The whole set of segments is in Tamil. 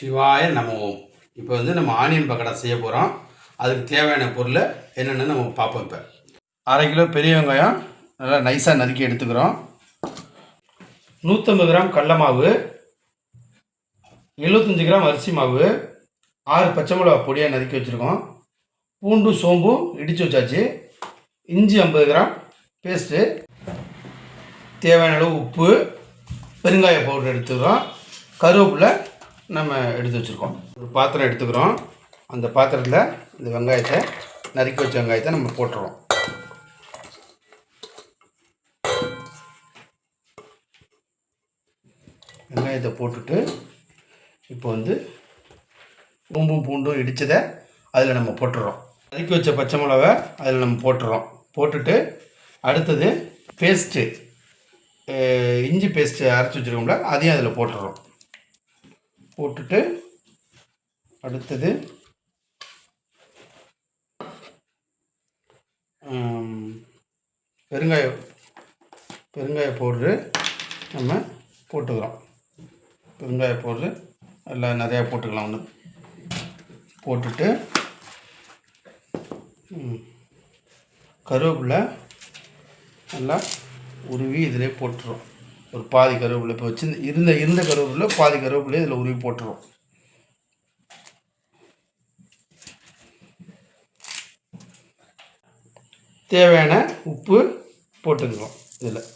சிவாய நம. இப்போ வந்து நம்ம ஆனியன் பக்கடா செய்ய போகிறோம் அதுக்கு தேவையான பொருள் என்னென்னு நம்ம பார்ப்போம் இப்போ. அரை கிலோ பெரிய வெங்காயம் நல்லா நைஸாக நறுக்கி எடுத்துக்கிறோம். நூற்றம்பது கிராம் கடல மாவு எழுபத்தஞ்சு கிராம் அரிசி மாவு ஆறு பச்சை மிளகா பொடியாக நறுக்கி வச்சுருக்கோம். பூண்டும் சோம்பும் இடித்து வச்சாச்சு. இஞ்சி ஐம்பது கிராம் பேஸ்ட்டு தேவையான அளவு உப்பு பெருங்காய பவுடர் எடுத்துக்கிறோம். கருவேப்பிலை நம்ம எடுத்து வச்சுருக்கோம். ஒரு பாத்திரம் எடுத்துக்கிறோம். அந்த பாத்திரத்தில் இந்த வெங்காயத்தை நறுக்கி வச்ச வெங்காயத்தை நம்ம போட்டுறோம். வெங்காயத்தை போட்டுட்டு இப்போ வந்து பூம்பும் பூண்டும் இடித்ததை அதில் நம்ம போட்டுடுறோம் நறுக்கி வச்ச பச்சை மிளகா அதில் நம்ம போட்டுறோம். போட்டுட்டு அடுத்தது பேஸ்ட்டு இஞ்சி பேஸ்ட்டு அரைச்சி வச்சுருக்கோம்ல அதையும் அதில் போட்டுடுறோம் போட்டுட்டு அடுத்தது பெருங்காயம் பெருங்காய பெருங்காய பவுட்ரு நம்ம போட்டுக்கிறோம். பெருங்காய பவுட்ரு எல்லாம் நிறையா போட்டுக்கலாம் ஒன்று போட்டுட்டு கருவேப்பிலை நல்லா உருவி இதிலே போட்டுரும் ஒரு பாதி கருவேப்பிலை இப்போ வச்சு இருந்த இருந்த கருவேப்பிலை பாதி கருவேப்பிலையை இதில் உருவி போட்டுரும் தேவையான உப்பு போட்டுக்கிறோம் இதில்.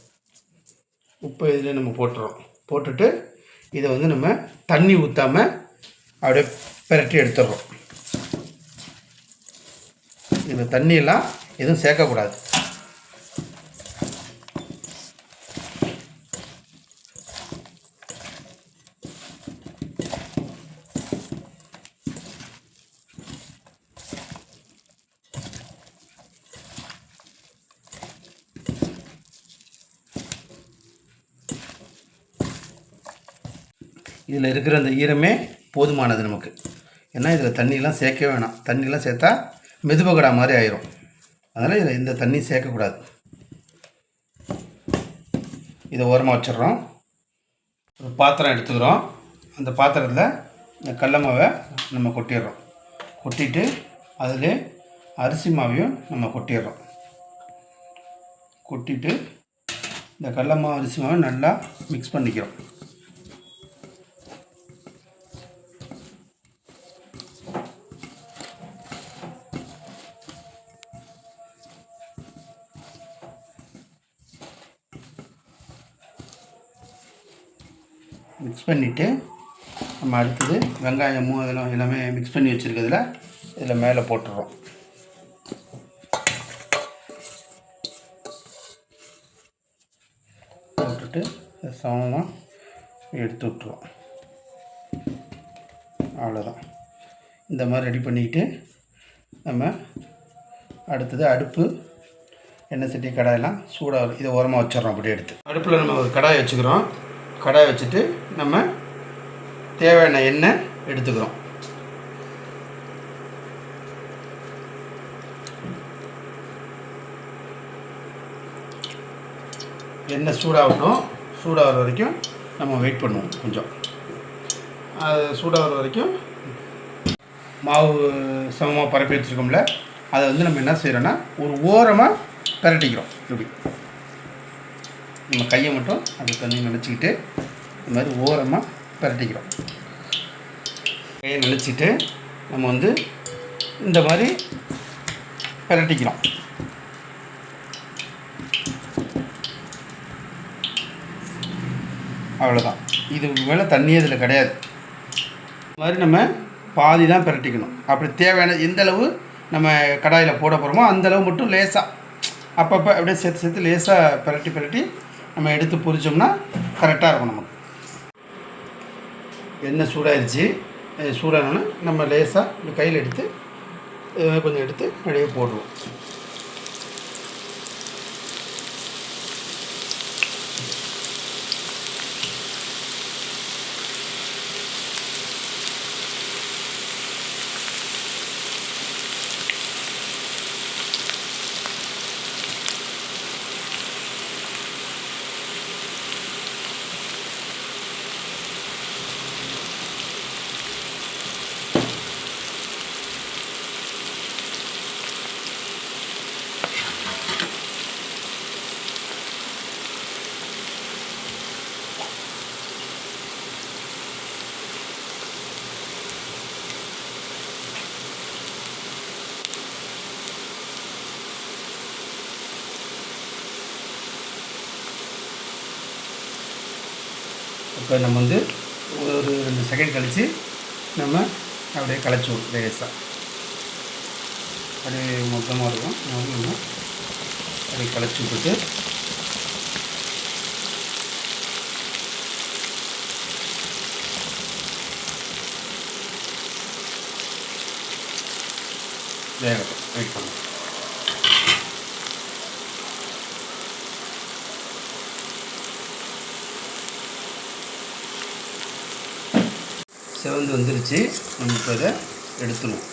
உப்பு இதில் நம்ம போட்டுறோம். போட்டுட்டு இதை வந்து நம்ம தண்ணி ஊற்றாமல் அப்படியே பிரட்டி எடுத்துடுறோம். இதில் தண்ணியெல்லாம் எதுவும் சேர்க்கக்கூடாது. இதில் இருக்கிற அந்த ஈரமே போதுமானது நமக்கு. ஏன்னா இதில் தண்ணியெலாம் சேர்க்க வேணாம். தண்ணியெலாம் சேர்த்தா மெதுபகடா மாதிரி ஆயிரும். அதனால் இதில் இந்த தண்ணி சேர்க்கக்கூடாது. இதை ஓரமாக வச்சிடுறோம். ஒரு பாத்திரம் எடுத்துக்கிறோம். அந்த பாத்திரத்தில் இந்த கடல மாவை நம்ம கொட்டிடுறோம். கொட்டிட்டு அதில் அரிசி மாவையும் நம்ம கொட்டிடுறோம். கொட்டிட்டு இந்த கடல மாவு அரிசி மாவை நல்லா மிக்ஸ் பண்ணிக்கிறோம். மிக்ஸ் பண்ணிவிட்டு நம்ம அடுத்தது வெங்காயமும் அதெல்லாம் எல்லாமே மிக்ஸ் பண்ணி வச்சுருக்கிறதுல இதில் மேலே போட்டுடுறோம் போட்டுட்டு சமமாக எடுத்து விட்ருவோம் அவ்வளோதான் இந்த மாதிரி ரெடி பண்ணிக்கிட்டு நம்ம அடுத்தது அடுப்பு எண்ணெய் சட்டி கடாயெல்லாம் சூடாக இதை ஓரமாக வச்சிடறோம் அப்படியே எடுத்து. அடுப்பில் நம்ம ஒரு கடாய் வச்சுக்கிறோம். கடாய் வச்சுட்டு நம்ம தேவையான எண்ணெய் எடுத்துக்கிறோம். எண்ணெய் சூடாகட்டும் சூடாகிற வரைக்கும் நம்ம வெயிட் பண்ணுவோம் கொஞ்சம். அது சூடாகிற வரைக்கும் மாவு சமமாக பரப்பி வச்சுருக்கோம்ல அதை வந்து நம்ம என்ன செய்கிறோன்னா ஒரு ஓரமாக பரட்டிக்கிறோம் இப்படி. நம்ம கையை மட்டும் அப்படி தண்ணி நினச்சிக்கிட்டு இந்த மாதிரி ஓரமாக பரட்டிக்கிறோம். கையை நினச்சிட்டு நம்ம வந்து இந்த மாதிரி பரட்டிக்கிறோம். அவ்வளோதான் இது மேலே தண்ணியே இதில் கிடையாது. இந்த மாதிரி நம்ம பாதி தான் பிரட்டிக்கணும். அப்படி தேவையான எந்த அளவு நம்ம கடாயில் போட போகிறோமோ அந்த அளவு மட்டும் லேசாக அப்பப்போ அப்படியே சேர்த்து சேர்த்து லேசாக பிரட்டி பிரட்டி நம்ம எடுத்து பொரிச்சோம்னா கரெக்டாக இருக்கும் நமக்கு. எண்ணெய் சூடாயிருச்சு. சூடானோன்னு நம்ம லேசாக கையில் எடுத்து கொஞ்சம் எடுத்து அப்படியே போடுவோம் இப்போ நம்ம வந்து ஒரு ரெண்டு செகண்ட் கழித்து நம்ம அப்படியே களைச்சி விடும் லேசாக. அப்படியே மொத்தமாக இருக்கும். நம்ம அப்படியே களைச்சி விட்டுட்டு வேகட்டும். வெயிட் பண்ணுவோம் செவந்து வந்துருச்சு. நம்ம இப்போ இதை எடுத்துருவோம்.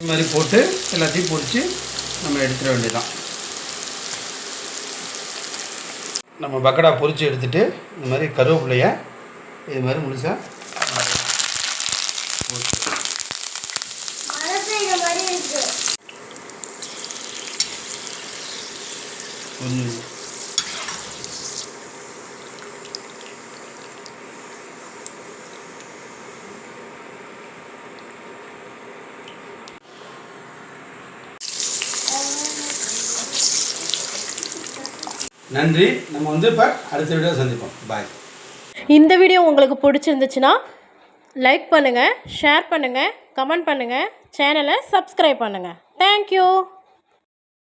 இது மாதிரி போட்டு எல்லாத்தையும் பொரித்து நம்ம எடுத்துட வேண்டியதான் நம்ம பக்கடா பொரித்து எடுத்துட்டு இந்த மாதிரி கருவேப்பிலைய இது மாதிரி முழுசாக கொஞ்சம் நன்றி. நம்ம வந்து இப்போ அடுத்த வீடியோ சந்திப்போம். பாய் இந்த வீடியோ உங்களுக்கு பிடிச்சிருந்துச்சுன்னா லைக் பண்ணுங்கள் ஷேர் பண்ணுங்கள் கமெண்ட் பண்ணுங்கள் சேனலை சப்ஸ்கிரைப் பண்ணுங்கள் தேங்க்யூ